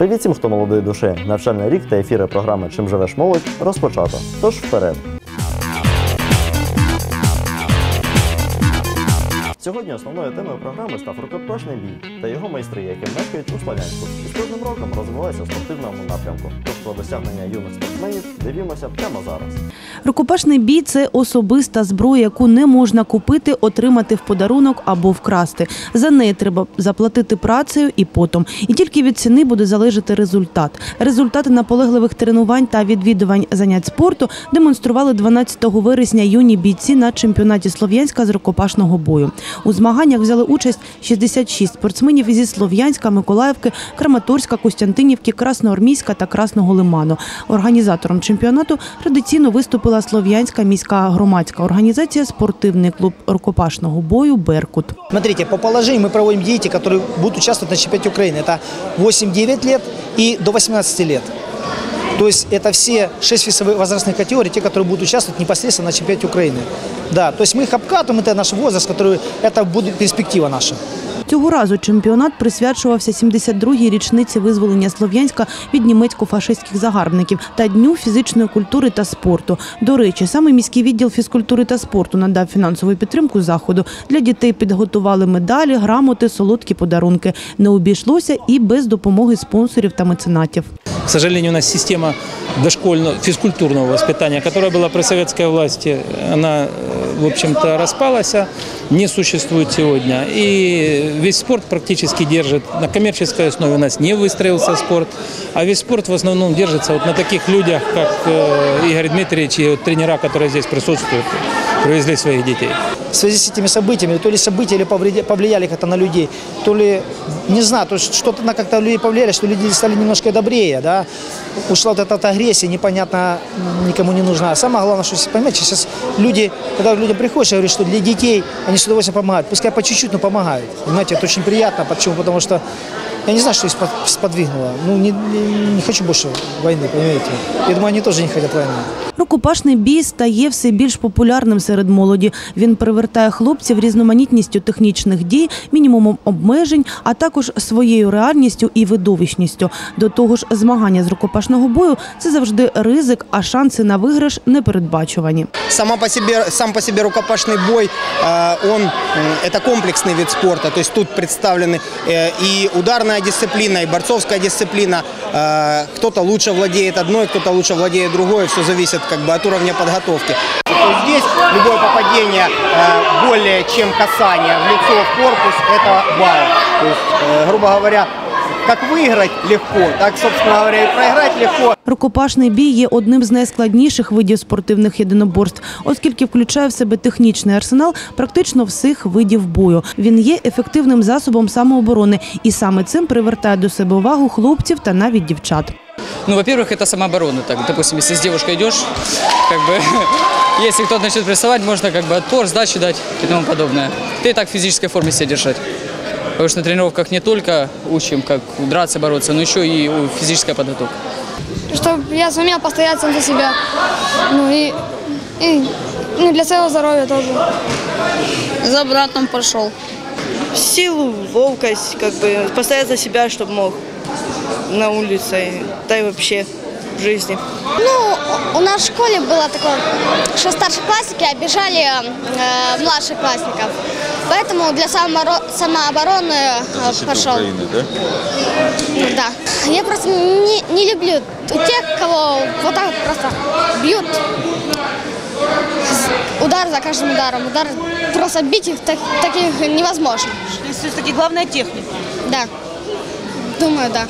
Привіт всім, хто молодої душі. Навчальний рік та ефіри програми Чим живеш молодь розпочато. Тож вперед. Сьогодні основною темою програми став рукопашний бій та його майстри, які мешкають у Слов'янську. І з кожним роком розвиваються в спортивному напрямку. Тож про досягнення юних спортсменів дивімося прямо зараз. Рукопашний бій це особиста зброя, яку не можна купити, отримати в подарунок або вкрасти. За неї треба заплатити працею і потом. І тільки від ціни буде залежати результат. Результати наполегливих тренувань та відвідувань занять спорту демонстрували 12 вересня юні бійці на чемпіонаті Слов'янська з рукопашного бою. У змаганнях взяли участь 66 спортсменів зі Слов'янська, Миколаївки, Краматорська, Костянтинівки, Красноармійська та Красного Лиману. Організатором чемпіонату традиційно виступила Слов'янська міська громадська організація Спортивний клуб рукопашного бою Беркут. Смотрите, по положению мы проводим дети, которые будут участвовать на чемпионате Украины. Это 8-9 лет и до 18 лет. То есть это все 6 весовых возрастных категорий, те, которые будут участвовать непосредственно на чемпионате Украины. Да, то есть мы их обкатываем, это наш возраст, который, это будет перспектива наша. Цього разу чемпіонат присвячувався 72-й річниці визволення Слов'янська від німецько-фашистських загарбників та дню фізичної культури та спорту. До речі, саме міський відділ фізкультури та спорту надав фінансову підтримку заходу. Для дітей підготували медалі, грамоти, солодкі подарунки. Не обійшлося і без допомоги спонсорів та меценатів. К сожалению, у нас система дошкольного физкультурного воспитания, которая была при советской власти, она, э, в общем-то, распалась, не существует сегодня. И весь спорт практически держит, на коммерческой основе у нас не выстроился спорт, а весь спорт в основном держится вот на таких людях, как э, Игорь Дмитриевич и вот тренера, которые здесь присутствуют, привезли своих детей. В связи с этими событиями, то ли события или повлияли как-то на людей, то ли, не знаю, то есть что-то на как-то людей повлияли, что люди стали немножко добрее, да, ушла вот эта вот агрессия, непонятно, никому не нужна. Самое главное, что, понимаете, сейчас люди, когда людям приходишь, я говорю, что для детей они с удовольствием помогают, пускай по чуть-чуть, но помогают, понимаете, это очень приятно, почему, потому что я не знаю, что их спод- сподвигнуло, ну, не, не- не хочу больше войны, понимаете, я думаю, они тоже не хотят войны. Рукопашний бій стає все більш популярним серед молоді. Він привертає хлопців різноманітністю технічних дій, мінімумом обмежень, а також своєю реальністю і видовищністю. До того ж, змагання з рукопашного бою це завжди ризик, а шанси на виграш непередбачувані. Сама по себе, сам по себе рукопашный бой, э, он м, это комплексный вид спорта. То есть тут представлены э, и ударная дисциплина, и борцовская дисциплина. Э, Кто-то лучше владеет одной, кто-то лучше владеет другой. Все зависит как бы от уровня подготовки. То есть здесь любое попадение э, более чем касание в лицо, в корпус – это балл. То есть, э, грубо говоря, как выиграть легко, так, собственно говоря, и проиграть легко. Рукопашний бій є одним з найскладніших видів спортивних єдиноборств, оскільки включає в себе технічний арсенал практично всіх видів бою. Він є ефективним засобом самооборони і саме цим привертає до себе увагу хлопців та навіть дівчат. Ну, во-первых, это самооборона. Так, допустим, если с девушкой идешь, как бы, если кто-то начнет прессовать, можно как бы отпор, сдачу дать и тому подобное. Ты и так в физической форме себя держать. Потому что на тренировках не только учим, как драться, бороться, но еще и физическая подготовка. чтобы я сумел постоять сам за себя. Ну и, и ну, для своего здоровья тоже. За братом пошел. силу, ловкость, как бы постоять за себя, чтобы мог на улице, да и вообще в жизни. Ну, у нас в школе было такое, что старшеклассники обижали э, младших классников. Поэтому для самооборо- самообороны э, пошел. Ну, да. Я просто не, не люблю у тех, кого вот так вот просто бьют. Удар за каждым ударом. Удар просто бить их так- таких невозможно. То есть все-таки главная техника. Да. Думаю, да.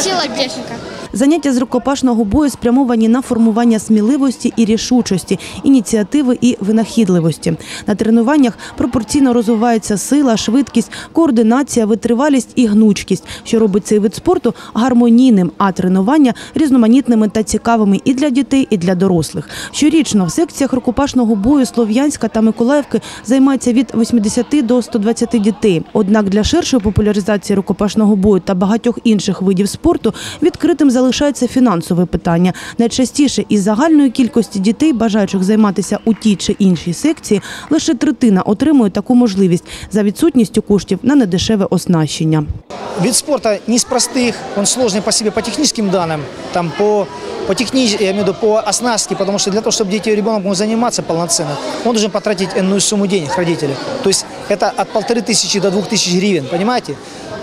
Сила техника. Заняття з рукопашного бою спрямовані на формування сміливості і рішучості, ініціативи і винахідливості. На тренуваннях пропорційно розвивається сила, швидкість, координація, витривалість і гнучкість, що робить цей вид спорту гармонійним, а тренування різноманітними та цікавими і для дітей, і для дорослих. Щорічно в секціях рукопашного бою Слов'янська та Миколаївки займається від 80 до 120 дітей. Однак для ширшої популяризації рукопашного бою та багатьох інших видів спорту відкритим залишається залишається фінансове питання. Найчастіше із загальної кількості дітей, бажаючих займатися у тій чи іншій секції, лише третина отримує таку можливість за відсутністю коштів на недешеве оснащення. Вид спорта не из простых, он сложный по себе, по техническим данным, там по, по техни- я имею в виду по оснастке, потому что для того, чтобы дети и ребенок мог заниматься полноценно, он должен потратить энную сумму денег родители. То есть это от полторы тысячи до двух тысяч гривен, понимаете?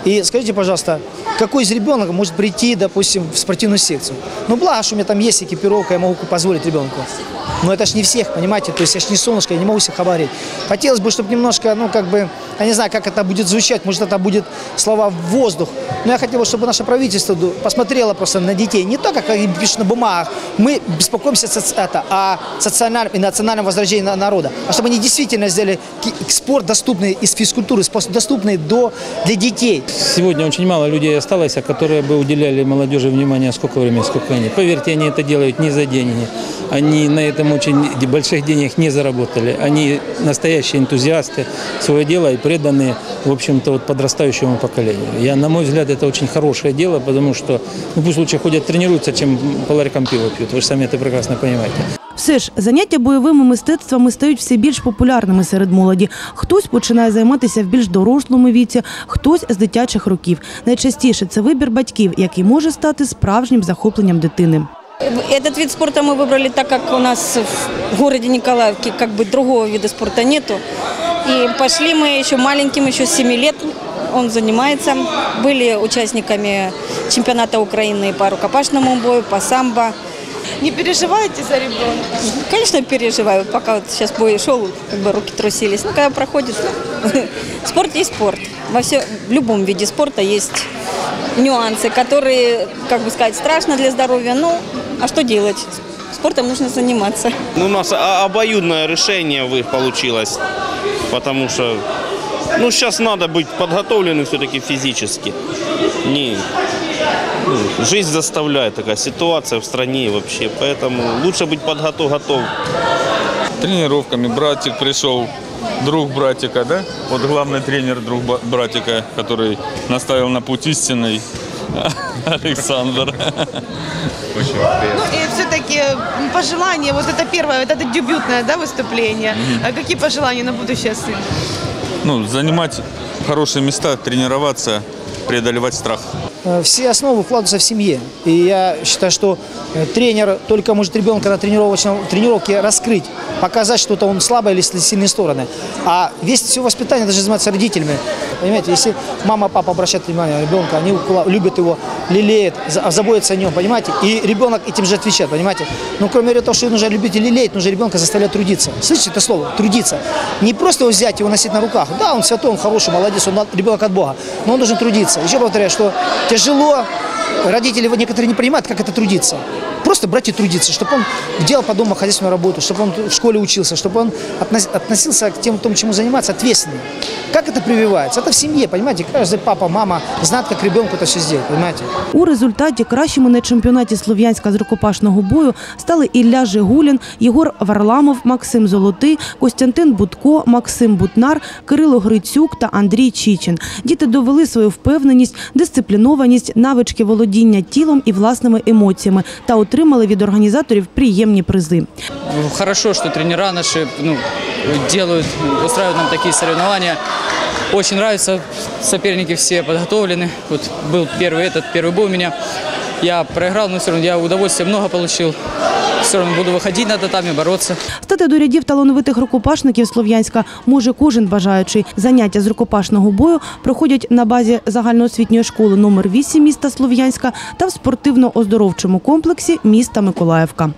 И скажите, пожалуйста, какой из ребенок может прийти, допустим, в спортивную секцию? Ну, благо, что у меня там есть экипировка, я могу позволить ребенку. Но это ж не всех, понимаете? То есть я ж не солнышко, я не могу всех оборить. Хотелось бы, чтобы немножко, ну, как бы, я не знаю, как это будет звучать, может, это будет слова в воздух. Но я хотел бы, чтобы наше правительство посмотрело просто на детей. Не то, как они пишут на бумагах. Мы беспокоимся это, о социальном и национальном возрождении на- народа. А чтобы они действительно сделали спорт доступный из физкультуры, спорт доступный до, для детей. Сегодня очень мало людей осталось, которые бы уделяли молодежи внимание, сколько времени, сколько они. Поверьте, они это делают не за деньги. Они на этом очень больших денег не заработали. Они настоящие энтузиасты своего дела и преданные, в общем-то, вот подрастающему поколению. Я, на мой взгляд, это очень хорошее дело, потому что ну, пусть лучше ходят тренируются, чем по ларькам пиво пьют. Вы же сами это прекрасно понимаете. Все ж заняття бойовими мистецтвами стають все більш популярними серед молоді. Хтось починає займатися в більш дорослому віці, хтось з дитячих років. Найчастіше це вибір батьків, який може стати справжнім захопленням дитини. Этот вид спорта мы выбрали так, как у нас в городе Николаевке как бы другого вида спорта нету. И пошли мы еще маленьким, еще с 7 лет он занимается. Были участниками чемпионата Украины по рукопашному бою, по самбо. Не переживайте за ребенка. Конечно, переживаю, пока вот сейчас бой шел, как бы руки трусились. Ну, когда проходит, спорт есть спорт. Во все, в любом виде спорта есть нюансы, которые, как бы сказать, страшно для здоровья. Ну, а что делать? Спортом нужно заниматься. Ну, у нас обоюдное решение вы- получилось, потому что, ну, сейчас надо быть подготовленным все-таки физически. Не, ну, жизнь заставляет такая ситуация в стране вообще, поэтому лучше быть подготов готов. тренировками. Братик пришел, друг братика, да? Вот главный тренер друг братика, который наставил на путь истинный. Александр. Очень приятно. Ну и все-таки пожелания, вот это первое, вот это дебютное да, выступление. А какие пожелания на будущее сына? Ну, занимать хорошие места, тренироваться, преодолевать страх. Э, Все основы вкладываются в семье. И я считаю, что э, тренер только может ребенка на тренировочном тренировке раскрыть, показать что-то он слабое или сильные стороны. А весь все воспитание должны заниматься родителями. Понимаете, если мама, папа обращают внимание на ребенка, они любят его, лелеют, за- заботятся о нем, понимаете? И ребенок этим же отвечает, понимаете? Но кроме того, что нужно любить и лелеять, нужно ребенка заставлять трудиться. Слышите это слово? Трудиться. Не просто его взять, его носить на руках. Да, он святой, он хороший, молодец, он ребенок от Бога. Но он должен трудиться. Еще повторяю, что тяжело, родители некоторые не понимают, как это трудиться. Просто брать и трудиться, чтобы он делал по дому хозяйственную работу, чтобы он в школе учился, чтобы он относ- относился к тем, тому, чему заниматься, ответственно. Как это прививается? Это в семье, понимаете? Каждый папа, мама знает, как ребенку это все сделать, понимаете? У результаті кращими на чемпіонаті Слов'янська з рукопашного бою стали Ілля Жигулін, Єгор Варламов, Максим Золотий, Костянтин Будко, Максим Бутнар, Кирило Грицюк та Андрій Чічин. Діти довели свою впевненість, дисциплінованість, навички володіння тілом і власними емоціями та отримали від організаторів приємні призи. Ну, Хорошо, что тренера наши ну, делают, устраивают нам такие соревнования. Очень нравится, соперники все подготовлены. Вот был первый этот, первый бой у меня. Я проиграл, но все равно я удовольствия много получил. Все равно буду выходить на татами, бороться. Стати до рядів талановитих рукопашників Слов'янська може кожен бажаючий. Заняття з рукопашного бою проходять на базі загальноосвітньої школи номер 8 міста Слов'янська та в спортивно-оздоровчому комплексі міста Миколаївка.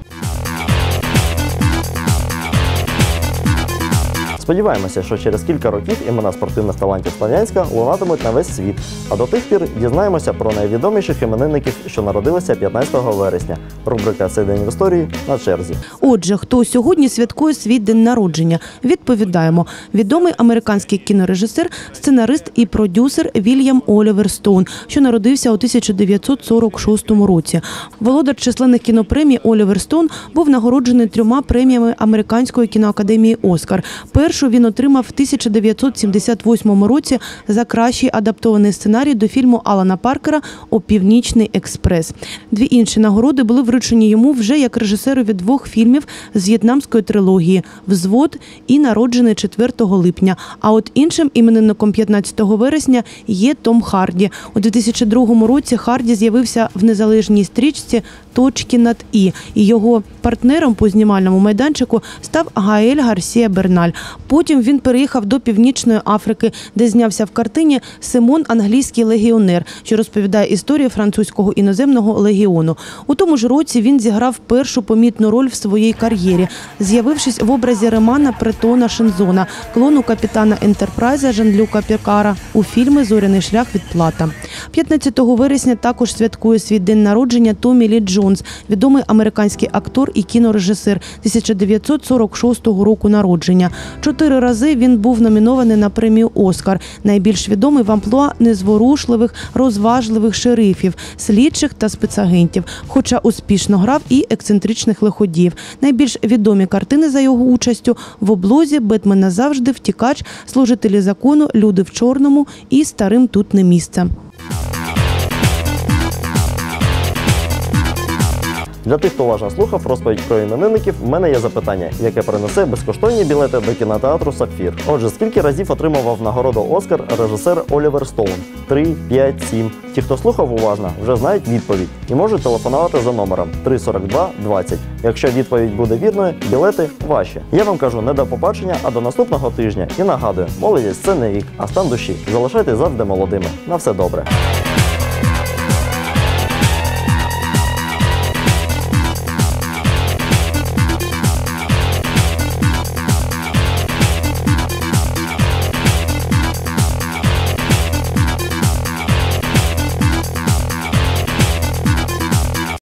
Сподіваємося, що через кілька років імена спортивних талантів Слов'янська лунатимуть на весь світ. А до тих пір дізнаємося про найвідоміших іменинників, що народилися 15 вересня. Рубрика «Цей день в історії на черзі. Отже, хто сьогодні святкує свій день народження? Відповідаємо: відомий американський кінорежисер, сценарист і продюсер Вільям Олівер Стоун, що народився у 1946 році. Володар численних кінопремій Олівер Стоун був нагороджений трьома преміями американської кіноакадемії Оскар. Першою Першу він отримав в 1978 році за кращий адаптований сценарій до фільму Алана Паркера «О Північний експрес. Дві інші нагороди були вручені йому вже як режисерові двох фільмів з в'єтнамської трилогії Взвод і народжений 4 липня. А от іншим іменинником 15 вересня є Том Харді. У 2002 році Харді з'явився в незалежній стрічці Точки над І. І його партнером по знімальному майданчику став Гаель Гарсія Берналь. Потім він переїхав до Північної Африки, де знявся в картині Симон Англійський легіонер, що розповідає історію французького іноземного легіону. У тому ж році він зіграв першу помітну роль в своїй кар'єрі, з'явившись в образі Ремана Претона Шензона, клону капітана Ентерпрайза Жан-Люка Пікара у фільмі Зоряний шлях відплата. 15 вересня також святкує свій день народження Томі Лі Джонс, відомий американський актор і кінорежисер 1946 року народження. Чотири рази він був номінований на премію Оскар. Найбільш відомий в амплуа незворушливих, розважливих шерифів, слідчих та спецагентів. Хоча успішно грав і ексцентричних лиходіїв. Найбільш відомі картини за його участю в облозі Бетмен назавжди втікач, служителі закону, люди в чорному і старим тут не місце. Для тих, хто уважно слухав розповідь про іменинників, в мене є запитання, яке принесе безкоштовні білети до кінотеатру Сапфір. Отже, скільки разів отримував нагороду Оскар режисер Олівер Стоун? Три, п'ять, сім. Ті, хто слухав уважно, вже знають відповідь і можуть телефонувати за номером 342 20. Якщо відповідь буде вірною, білети ваші. Я вам кажу не до побачення, а до наступного тижня. І нагадую, молодість це не вік, а стан душі. Залишайтесь завжди молодими. На все добре.